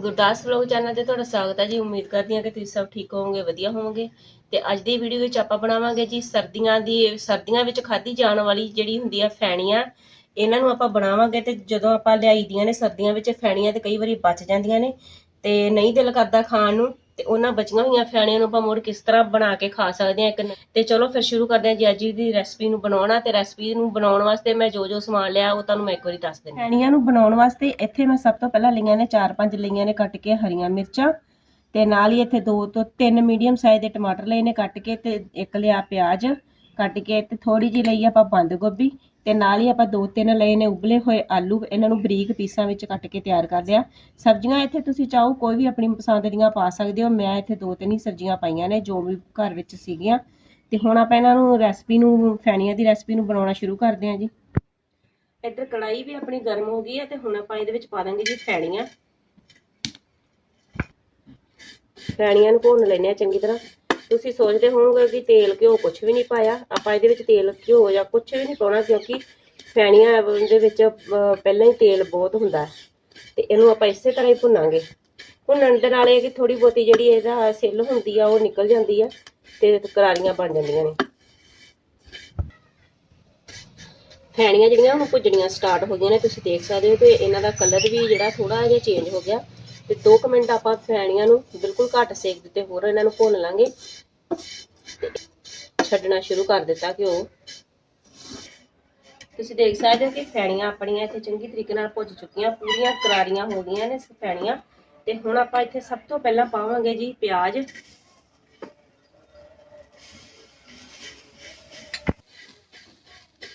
Gurdas vlog channel ਤੇ ਤੁਹਾਡਾ ਸਵਾਗਤ ਹੈ ਜੀ। ਉਮੀਦ ਕਰਦੀ ਹਾਂ ਕਿ ਤੁਸੀਂ ਸਭ ਠੀਕ ਹੋਵੋਗੇ, ਵਧੀਆ ਹੋਵੋਗੇ। ਤੇ ਅੱਜ ਦੀ ਵੀਡੀਓ ਵਿੱਚ ਆਪਾਂ ਬਣਾਵਾਂਗੇ ਜੀ ਸਰਦੀਆਂ ਦੀ, ਸਰਦੀਆਂ ਵਿੱਚ ਖਾਧੀ ਜਾਣ ਵਾਲੀ ਜਿਹੜੀ ਹੁੰਦੀ ਆ ਫੈਣੀਆਂ, ਇਹਨਾਂ ਨੂੰ ਆਪਾਂ ਬਣਾਵਾਂਗੇ ਤੇ ਜਦੋਂ ਆਪਾਂ ਲਿਆਈਦੀਆਂ ਨੇ ਸਰਦੀਆਂ ਵਿੱਚ, ਫੈਣੀਆਂ ਤੇ ਕਈ ਵਾਰੀ ਬਚ ਜਾਂਦੀਆਂ ਨੇ। ਤੇ ਨਹੀਂ ਦਿਲ ਕਰਦਾ ਖਾਣ ਨੂੰ ਤੇ ਉਹਨਾਂ ਬਚੀਆਂ ਹੋਈਆਂ ਫੈਣੀਆਂ ਨੂੰ ਆਪਾਂ ਮੁੜ ਕਿਸ ਤਰ੍ਹਾਂ ਬਣਾ ਕੇ ਖਾ ਸਕਦੇ ਹਾਂ ਇੱਕ ਤੇ ਚਲੋ ਫਿਰ ਸ਼ੁਰੂ ਕਰਦੇ ਹਾਂ ਜੀ, ਅੱਜ ਦੀ ਰੈਸਪੀ ਨੂੰ ਬਣਾਉਣਾ ਤੇ ਰੈਸਪੀ ਨੂੰ ਬਣਾਉਣ ਵਾਸਤੇ ਮੈਂ ਜੋ ਜੋ ਸਮਾਨ ਲਿਆ ਉਹ ਤੁਹਾਨੂੰ ਮੈਂ ਇੱਕ ਵਾਰੀ ਦੱਸ ਦਿੰਦੀ ਫੈਣੀਆਂ ਨੂੰ ਬਣਾਉਣ ਵਾਸਤੇ ਇੱਥੇ ਮੈਂ ਸਭ ਤੋਂ ਪਹਿਲਾਂ ਲਈਆਂ ਨੇ 4-5 ਲਈਆਂ ਨੇ ਕੱਟ ਕੇ ਹਰੀਆਂ ਮਿਰਚਾਂ ਤੇ ਨਾਲ ਹੀ ਇੱਥੇ 2 ਤੋਂ 3 ਮੀਡੀਅਮ ਸਾਈਜ਼ ਦੇ ਟਮਾਟਰ ਲਏ ਨੇ ਕੱਟ ਕੇ ਤੇ ਇੱਕ ਲਿਆ ਪਿਆਜ਼ ਕੱਟ ਕੇ ਤੇ ਥੋੜੀ ਜਿਹੀ ਲਈ ਆਪਾਂ ਬੰਦ ਗੋਭੀ ਤੇ ਨਾਲ ਹੀ ਆਪਾਂ ਦੋ ਤਿੰਨ ਲਏ ਨੇ ਉਬਲੇ ਹੋਏ ਆਲੂ, ਇਹਨਾਂ ਨੂੰ ਬਰੀਕ ਪੀਸਾਂ ਵਿੱਚ ਕੱਟ ਕੇ ਤਿਆਰ ਕਰ ਲਿਆ। ਸਬਜ਼ੀਆਂ ਇੱਥੇ ਤੁਸੀਂ ਚਾਹੋ ਕੋਈ ਵੀ ਆਪਣੀ ਪਸੰਦ ਦੀਆਂ ਪਾ ਸਕਦੇ ਹੋ। ਮੈਂ ਇੱਥੇ ਦੋ ਤਿੰਨ ਹੀ ਸਬਜ਼ੀਆਂ ਪਾਈਆਂ ਨੇ ਜੋ ਵੀ ਘਰ ਵਿੱਚ ਸੀਗੀਆਂ। ਤੇ ਹੁਣ ਆਪਾਂ ਇਹਨਾਂ ਨੂੰ ਰੈਸਪੀ ਨੂੰ, ਫੈਣੀਆਂ ਦੀ ਰੈਸਪੀ ਨੂੰ ਬਣਾਉਣਾ ਸ਼ੁਰੂ ਕਰਦੇ ਹਾਂ ਜੀ। ਇੱਧਰ ਕੜਾਈ ਵੀ ਆਪਣੀ ਗਰਮ ਹੋ ਗਈ ਹੈ ਤੇ ਹੁਣ ਆਪਾਂ ਇਹਦੇ ਵਿੱਚ ਪਾ ਦਾਂਗੇ ਜੀ ਫੈਣੀਆਂ। ਫੈਣੀਆਂ ਨੂੰ ਭੁੰਨ ਲੈਣੇ ਆ ਚੰਗੀ ਤਰ੍ਹਾਂ। ਤੁਸੀਂ ਸੋਚਦੇ ਹੋਵੋਗੇ ਕਿ ਤੇਲ ਘਿਓ ਕੁਝ ਵੀ ਨਹੀਂ ਪਾਇਆ। ਆਪਾਂ ਇਹਦੇ ਵਿੱਚ ਤੇਲ, ਘਿਓ ਜਾਂ ਕੁਝ ਵੀ ਨਹੀਂ ਪਾਉਣਾ ਕਿਉਂਕਿ ਫੈਣੀਆਂ ਦੇ ਵਿੱਚ ਪਹਿਲਾਂ ਹੀ ਤੇਲ ਬਹੁਤ ਹੁੰਦਾ ਹੈ। ਤੇ ਇਹਨੂੰ ਆਪਾਂ ਇਸੇ ਤਰ੍ਹਾਂ ਹੀ ਭੁੰਨਾਂਗੇ। ਭੁੰਨਣ ਦੇ ਨਾਲ ਇਹ ਕਿ ਥੋੜੀ ਬਹੁਤੀ ਜਿਹੜੀ ਇਹਦਾ ਸਿੱਲ ਹੁੰਦੀ ਆ, ਉਹ ਨਿਕਲ ਜਾਂਦੀ ਆ ਤੇ ਕਰਾਰੀਆਂ ਬਣ ਜਾਂਦੀਆਂ ਨੇ। ਫੈਣੀਆਂ ਜਿਹੜੀਆਂ ਹੁਣ ਭੁੱਜਣੀਆਂ ਸਟਾਰਟ ਹੋ ਗਈਆਂ ਨੇ। ਤੁਸੀਂ ਦੇਖ ਸਕਦੇ ਹੋ ਕਿ ਇਹਨਾਂ ਦਾ ਕਲਰ ਵੀ ਜਿਹੜਾ ਥੋੜਾ ਜਿਹਾ ਚੇਂਜ ਹੋ ਗਿਆ। ਤੇ 2 ਮਿੰਟ ਆਪਾਂ ਫੈਣੀਆਂ ਨੂੰ ਬਿਲਕੁਲ ਘੱਟ ਸੇਕ ਦਿੱਤੇ, ਹੋਰ ਇਹਨਾਂ ਨੂੰ ਭੁੰਨ ਲਾਂਗੇ। ਤੇ ਛੱਡਣਾ ਸ਼ੁਰੂ ਕਰ ਦਿੱਤਾ ਕਿ ਉਹ ਤੁਸੀਂ ਦੇਖ ਸਕਦੇ ਹੋ ਕਿ ਫੈਣੀਆਂ ਆਪਣੀਆਂ ਇੱਥੇ ਚੰਗੀ ਤਰੀਕੇ ਨਾਲ ਭੁੱਜ ਚੁੱਕੀਆਂ, ਪੂਰੀਆਂ ਕਰਾਰੀਆਂ ਹੋ ਗਈਆਂ ਨੇ ਫੈਣੀਆਂ। ਤੇ ਹੁਣ ਆਪਾਂ ਇੱਥੇ ਸਭ ਤੋਂ ਪਹਿਲਾਂ ਪਾਵਾਂਗੇ ਜੀ ਪਿਆਜ਼।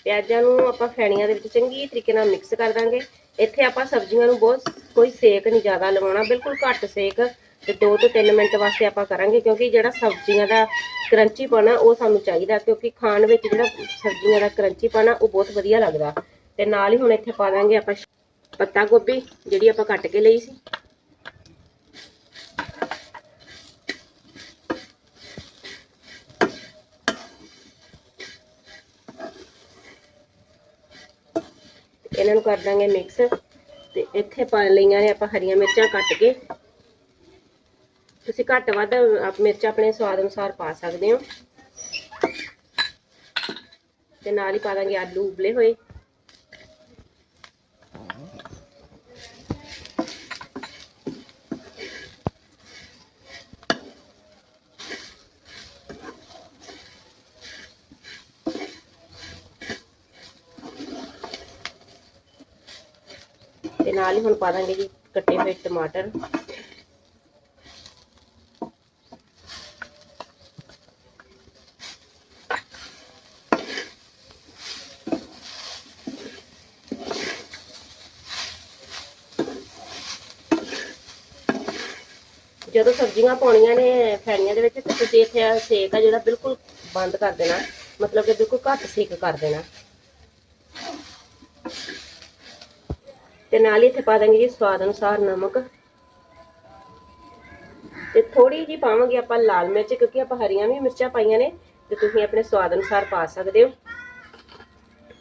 ਪਿਆਜ਼ਾਂ ਨੂੰ ਆਪਾਂ ਫੈਣੀਆਂ ਦੇ ਵਿੱਚ ਚੰਗੀ ਤਰੀਕੇ ਨਾਲ ਮਿਕਸ ਕਰ ਦਾਂਗੇ। ਇੱਥੇ ਆਪਾਂ ਸਬਜ਼ੀਆਂ ਨੂੰ ਬਹੁਤ ਕੋਈ ਸੇਕ ਨਹੀਂ ਜ਼ਿਆਦਾ ਲਗਾਉਣਾ ਬਿਲਕੁਲ ਘੱਟ ਸੇਕ ਤੇ 2 ਤੋਂ 3 ਮਿੰਟ ਵਾਸਤੇ ਆਪਾਂ ਕਰਾਂਗੇ ਕਿਉਂਕਿ ਜਿਹੜਾ ਸਬਜ਼ੀਆਂ ਦਾ ਕਰੰਚੀ ਪਾਣਾ ਉਹ ਸਾਨੂੰ ਚਾਹੀਦਾ ਕਿਉਂਕਿ ਖਾਣ ਵਿੱਚ ਜਿਹੜਾ ਸਬਜ਼ੀਆਂ ਦਾ ਕਰੰਚੀ ਪਾਣਾ ਉਹ ਬਹੁਤ ਵਧੀਆ ਲੱਗਦਾ। ਤੇ ਨਾਲ ਹੀ ਹੁਣ ਇੱਥੇ ਪਾ ਦਾਂਗੇ ਆਪਾਂ ਪੱਤਾ ਗੋਭੀ, ਜਿਹੜੀ ਆਪਾਂ ਕੱਟ ਕੇ ਲਈ ਸੀ। ਇਹਨਾਂ ਨੂੰ ਕਰ ਦਾਂਗੇ ਮਿਕਸ ਤੇ ਇੱਥੇ ਪਾ ਲਈਆਂ ਨੇ ਆਪਾਂ ਹਰੀਆਂ ਮਿਰਚਾਂ ਕੱਟ ਕੇ। ਤੁਸੀਂ ਘੱਟ ਵੱਧ ਆਪ ਮਿਰਚ ਆਪਣੇ ਸਵਾਦ ਅਨੁਸਾਰ ਪਾ ਸਕਦੇ ਹੋ। ਤੇ ਨਾਲ ਹੀ ਪਾ ਦਾਂਗੇ ਆਲੂ ਉਬਲੇ ਹੋਏ। ਨਾਲ ਹੀ ਹੁਣ ਪਾ ਦਾਂਗੇ ਜੀ, ਕੱਟੇ ਹੋਏ ਟਮਾਟਰ। ਜਦੋਂ ਸਬਜ਼ੀਆਂ ਪਾਉਣੀਆਂ ਨੇ ਫੈਣੀਆਂ ਦੇ ਵਿੱਚ, ਤੇ ਤੁਸੀਂ ਇੱਥੇ ਸੇਕ ਆ ਜਿਹੜਾ ਬਿਲਕੁਲ ਬੰਦ ਕਰ ਦੇਣਾ। ਮਤਲਬ ਕਿ ਬਿਲਕੁਲ ਘੱਟ ਸੇਕ ਕਰ ਦੇਣਾ। ਤੇ ਨਾਲ ਹੀ ਇੱਥੇ ਪਾ ਦਾਂਗੇ ਜੀ ਸਵਾਦ ਅਨੁਸਾਰ ਨਮਕ। ਤੇ ਥੋੜੀ ਜੀ ਪਾਵਾਂਗੇ ਆਪਾਂ ਲਾਲ ਮਿਰਚ, ਕਿਉਂਕਿ ਆਪਾਂ ਹਰੀਆਂ ਵੀ ਮਿਰਚਾਂ ਪਾਈਆਂ ਨੇ, ਤੇ ਤੁਸੀਂ ਆਪਣੇ ਸਵਾਦ ਅਨੁਸਾਰ ਪਾ ਸਕਦੇ ਹੋ।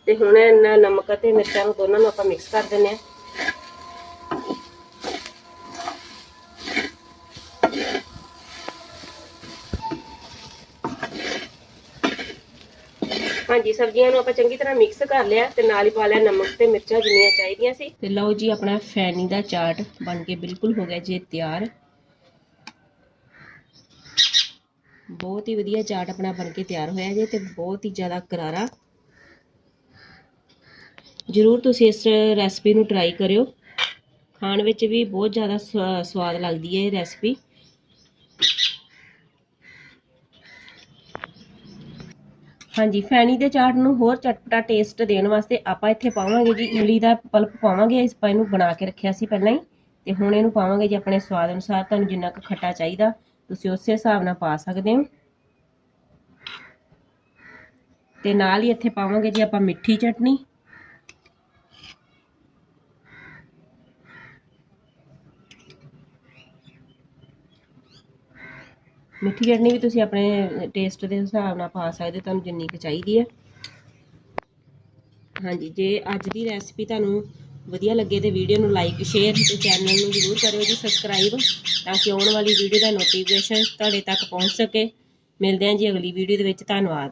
ਤੇ ਹੁਣ ਇਹਨਾਂ ਨਮਕ ਅਤੇ ਮਿਰਚਾਂ ਨੂੰ ਦੋਨਾਂ ਨੂੰ ਆਪਾਂ ਮਿਕਸ ਕਰ ਦਿੰਨੇ ਆ ਹਾਂਜੀ, ਸਬਜ਼ੀਆਂ ਨੂੰ ਆਪਾਂ ਚੰਗੀ ਤਰ੍ਹਾਂ ਮਿਕਸ ਕਰ ਲਿਆ ਤੇ ਨਾਲ ਹੀ ਪਾ ਲਿਆ ਨਮਕ ਤੇ ਮਿਰਚਾਂ ਜਿੰਨੀਆਂ ਚਾਹੀਦੀਆਂ ਸੀ। ਤੇ ਲਓ ਜੀ, ਆਪਣਾ ਫੈਨੀ ਦਾ ਚਾਟ ਬਣ ਕੇ ਬਿਲਕੁਲ ਹੋ ਗਿਆ ਜੀ, ਤਿਆਰ। ਬਹੁਤ ਹੀ ਵਧੀਆ ਚਾਟ ਆਪਣਾ ਬਣ ਕੇ ਤਿਆਰ ਹੋਇਆ ਜੀ ਤੇ ਬਹੁਤ ਹੀ ਜ਼ਿਆਦਾ ਕਰਾਰਾ। ਜ਼ਰੂਰ ਤੁਸੀਂ ਇਸ ਰੈਸਪੀ ਨੂੰ ਟਰਾਈ ਕਰਿਓ। ਖਾਣ ਵਿੱਚ ਵੀ ਬਹੁਤ ਜ਼ਿਆਦਾ ਸਵਾ- ਸਵਾਦ ਲੱਗਦੀ ਹੈ ਇਹ ਰੈਸਪੀ। ਹਾਂਜੀ, ਫੈਣੀ ਦੇ ਚਾਟ ਨੂੰ ਹੋਰ ਚਟਪਟਾ ਟੇਸਟ ਦੇਣ ਵਾਸਤੇ ਆਪਾਂ ਇੱਥੇ ਪਾਵਾਂਗੇ ਜੀ, ਇਮਲੀ ਦਾ ਪਲਪ ਪਾਵਾਂਗੇ। ਇਸ ਪਾ ਇਹਨੂੰ ਬਣਾ ਕੇ ਰੱਖਿਆ ਸੀ ਪਹਿਲਾਂ ਹੀ। ਤੇ ਹੁਣ ਇਹਨੂੰ ਪਾਵਾਂਗੇ ਜੀ ਆਪਣੇ ਸਵਾਦ ਅਨੁਸਾਰ। ਤੁਹਾਨੂੰ ਜਿੰਨਾ ਕੁ ਖੱਟਾ ਚਾਹੀਦਾ, ਤੁਸੀਂ ਉਸੇ ਹਿਸਾਬ ਨਾਲ ਪਾ ਸਕਦੇ ਹੋ। ਤੇ ਨਾਲ ਹੀ ਇੱਥੇ ਪਾਵਾਂਗੇ ਜੀ ਆਪਾਂ ਮਿੱਠੀ ਚਟਨੀ। ਮਿੱਠੀ ਚਟਨੀ ਵੀ ਤੁਸੀਂ ਆਪਣੇ ਟੇਸਟ ਦੇ ਹਿਸਾਬ ਨਾਲ ਪਾ ਸਕਦੇ ਹੋ, ਤੁਹਾਨੂੰ ਜਿੰਨੀ ਕੁ ਚਾਹੀਦੀ ਹੈ। ਹਾਂਜੀ, ਜੇ ਅੱਜ ਦੀ ਰੈਸਪੀ ਤੁਹਾਨੂੰ ਵਧੀਆ ਲੱਗੇ ਤੇ ਵੀਡੀਓ ਨੂੰ ਲਾਈਕ ਸ਼ੇਅਰ ਤੇ ਚੈਨਲ ਨੂੰ ਜ਼ਰੂਰ ਕਰਿਓ ਜੀ ਸਬਸਕ੍ਰਾਈਬ ਤਾਂ ਕਿ ਆਉਣ ਵਾਲੀ ਵੀਡੀਓ ਦਾ ਨੋਟੀਫਿਕੇਸ਼ਨ ਤੁਹਾਡੇ ਤੱਕ ਪਹੁੰਚ ਸਕੇ। ਮਿਲਦੇ ਹਾਂ ਜੀ ਅਗਲੀ ਵੀਡੀਓ ਦੇ ਵਿੱਚ, ਧੰਨਵਾਦ।